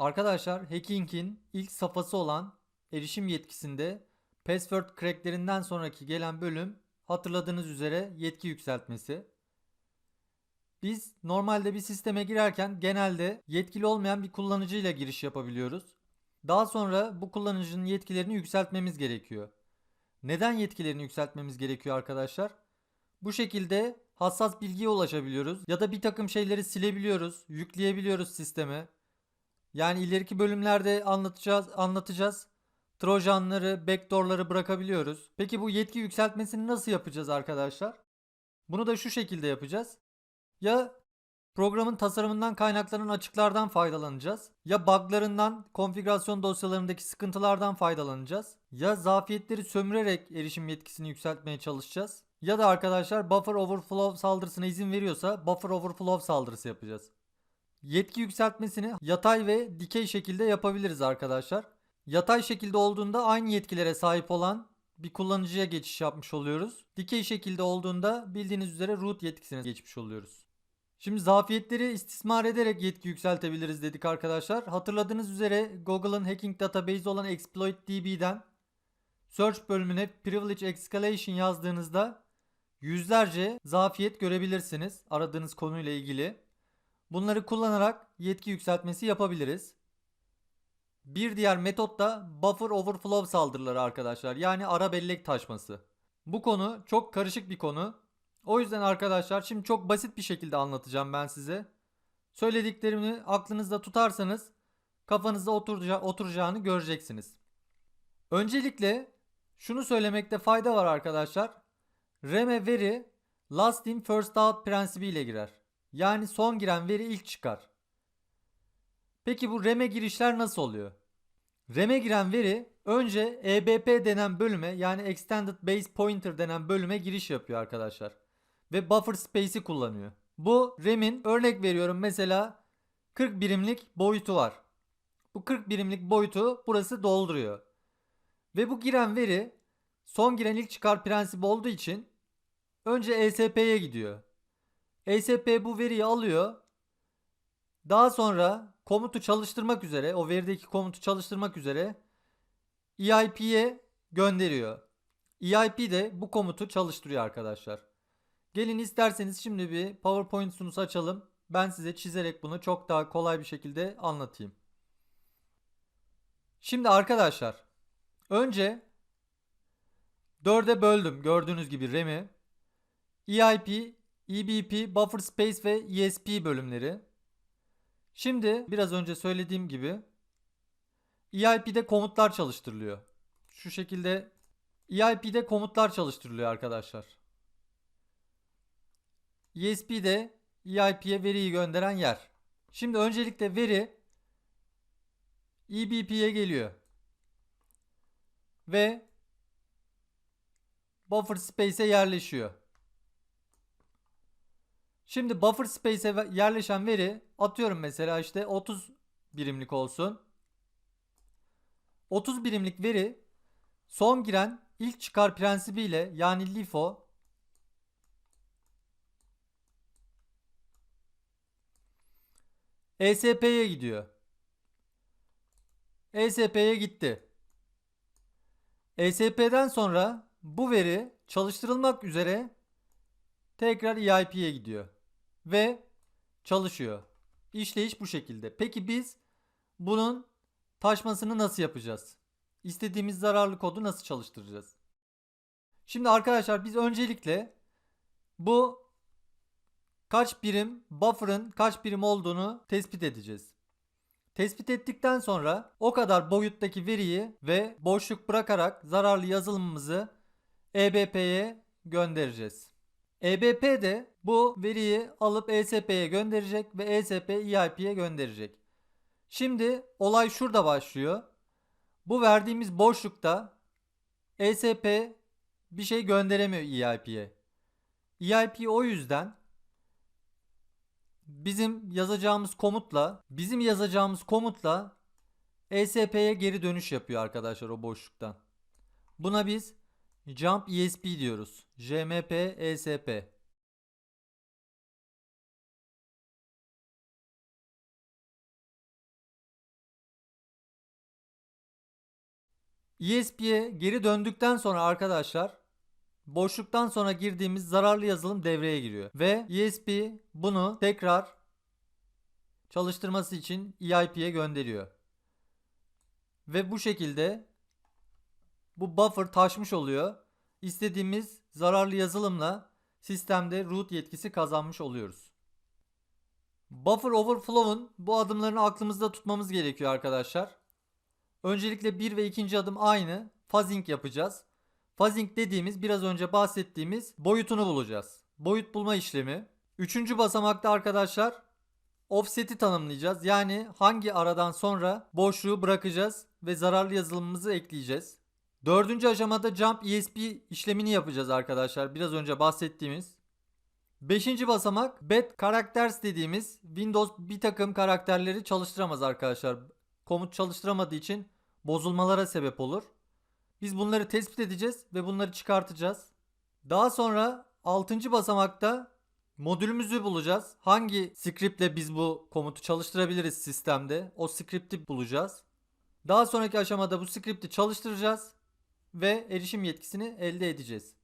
Arkadaşlar hacking'in ilk safhası olan erişim yetkisinde password cracklerinden sonraki gelen bölüm hatırladığınız üzere yetki yükseltmesi. Biz normalde bir sisteme girerken genelde yetkili olmayan bir kullanıcıyla giriş yapabiliyoruz. Daha sonra bu kullanıcının yetkilerini yükseltmemiz gerekiyor. Neden yetkilerini yükseltmemiz gerekiyor arkadaşlar? Bu şekilde hassas bilgiye ulaşabiliyoruz ya da bir takım şeyleri silebiliyoruz, yükleyebiliyoruz sisteme. Yani ileriki bölümlerde anlatacağız, anlatacağız. Trojanları, backdoor'ları bırakabiliyoruz. Peki bu yetki yükseltmesini nasıl yapacağız arkadaşlar? Bunu da şu şekilde yapacağız. Ya programın tasarımından kaynaklanan açıklardan faydalanacağız. Ya buglarından, konfigürasyon dosyalarındaki sıkıntılardan faydalanacağız. Ya zafiyetleri sömürerek erişim yetkisini yükseltmeye çalışacağız. Ya da arkadaşlar buffer overflow saldırısına izin veriyorsa buffer overflow saldırısı yapacağız. Yetki yükseltmesini yatay ve dikey şekilde yapabiliriz arkadaşlar. Yatay şekilde olduğunda aynı yetkilere sahip olan bir kullanıcıya geçiş yapmış oluyoruz. Dikey şekilde olduğunda bildiğiniz üzere root yetkisine geçmiş oluyoruz. Şimdi zafiyetleri istismar ederek yetki yükseltebiliriz dedik arkadaşlar. Hatırladığınız üzere Google'ın hacking database olan ExploitDB'den search bölümüne privilege escalation yazdığınızda yüzlerce zafiyet görebilirsiniz aradığınız konuyla ilgili. Bunları kullanarak yetki yükseltmesi yapabiliriz. Bir diğer metot da buffer overflow saldırıları arkadaşlar. Yani ara bellek taşması. Bu konu çok karışık bir konu. O yüzden arkadaşlar şimdi çok basit bir şekilde anlatacağım ben size. Söylediklerimi aklınızda tutarsanız kafanızda oturacağı, oturacağını göreceksiniz. Öncelikle şunu söylemekte fayda var arkadaşlar. RAM'e veri last in first out prensibiyle girer. Yani son giren veri ilk çıkar. Peki bu RAM'e girişler nasıl oluyor? RAM'e giren veri önce EBP denen bölüme yani Extended Base Pointer denen bölüme giriş yapıyor arkadaşlar. Ve buffer space'i kullanıyor. Bu RAM'in örnek veriyorum mesela 40 birimlik boyutu var. Bu 40 birimlik boyutu burası dolduruyor. Ve bu giren veri son giren ilk çıkar prensibi olduğu için önce ESP'ye gidiyor. ESP bu veriyi alıyor. Daha sonra komutu çalıştırmak üzere, o verideki komutu çalıştırmak üzere EIP'ye gönderiyor. EIP de bu komutu çalıştırıyor arkadaşlar. Gelin isterseniz şimdi bir PowerPoint sunusu açalım. Ben size çizerek bunu çok daha kolay bir şekilde anlatayım. Şimdi arkadaşlar önce 4'e böldüm gördüğünüz gibi RAM'i. EIP, EBP, Buffer Space ve ESP bölümleri. Şimdi biraz önce söylediğim gibi EIP'de komutlar çalıştırılıyor. Şu şekilde EIP'de komutlar çalıştırılıyor arkadaşlar. ESP'de EIP'ye veriyi gönderen yer. Şimdi öncelikle veri EBP'ye geliyor. Ve buffer space'e yerleşiyor. Şimdi buffer space'e yerleşen veri atıyorum mesela işte 30 birimlik olsun. 30 birimlik veri son giren ilk çıkar prensibiyle yani LIFO ESP'ye gidiyor. ESP'ye gitti. ESP'den sonra bu veri çalıştırılmak üzere tekrar EIP'ye gidiyor ve çalışıyor. İşleyiş bu şekilde. Peki biz bunun taşmasını nasıl yapacağız? İstediğimiz zararlı kodu nasıl çalıştıracağız? Şimdi arkadaşlar biz öncelikle bu kaç birim buffer'ın kaç birim olduğunu tespit edeceğiz. Tespit ettikten sonra o kadar boyuttaki veriyi ve boşluk bırakarak zararlı yazılımımızı EBP'ye göndereceğiz. EBP de bu veriyi alıp ESP'ye gönderecek ve ESP EIP'ye gönderecek. Şimdi olay şurada başlıyor. Bu verdiğimiz boşlukta ESP bir şey gönderemiyor EIP'ye. EIP o yüzden bizim yazacağımız komutla bizim yazacağımız komutla ESP'ye geri dönüş yapıyor arkadaşlar o boşluktan. Buna biz Jump ESP diyoruz. JMP ESP. ESP'ye geri döndükten sonra arkadaşlar boşluktan sonra girdiğimiz zararlı yazılım devreye giriyor. Ve ESP bunu tekrar çalıştırması için EIP'ye gönderiyor. Ve bu şekilde bu buffer taşmış oluyor. İstediğimiz zararlı yazılımla sistemde root yetkisi kazanmış oluyoruz. Buffer overflow'un bu adımlarını aklımızda tutmamız gerekiyor arkadaşlar. Öncelikle bir ve ikinci adım aynı. Fuzzing yapacağız. Fuzzing dediğimiz biraz önce bahsettiğimiz boyutunu bulacağız. Boyut bulma işlemi. Üçüncü basamakta arkadaşlar offset'i tanımlayacağız. Yani hangi aradan sonra boşluğu bırakacağız ve zararlı yazılımımızı ekleyeceğiz. Dördüncü aşamada jump ESP işlemini yapacağız arkadaşlar. Biraz önce bahsettiğimiz. Beşinci basamak bad characters dediğimiz Windows bir takım karakterleri çalıştıramaz arkadaşlar. Komut çalıştıramadığı için bozulmalara sebep olur. Biz bunları tespit edeceğiz ve bunları çıkartacağız. Daha sonra 6. basamakta modülümüzü bulacağız. Hangi scriptle biz bu komutu çalıştırabiliriz sistemde? O script'i bulacağız. Daha sonraki aşamada bu script'i çalıştıracağız ve erişim yetkisini elde edeceğiz.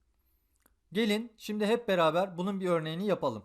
Gelin şimdi hep beraber bunun bir örneğini yapalım.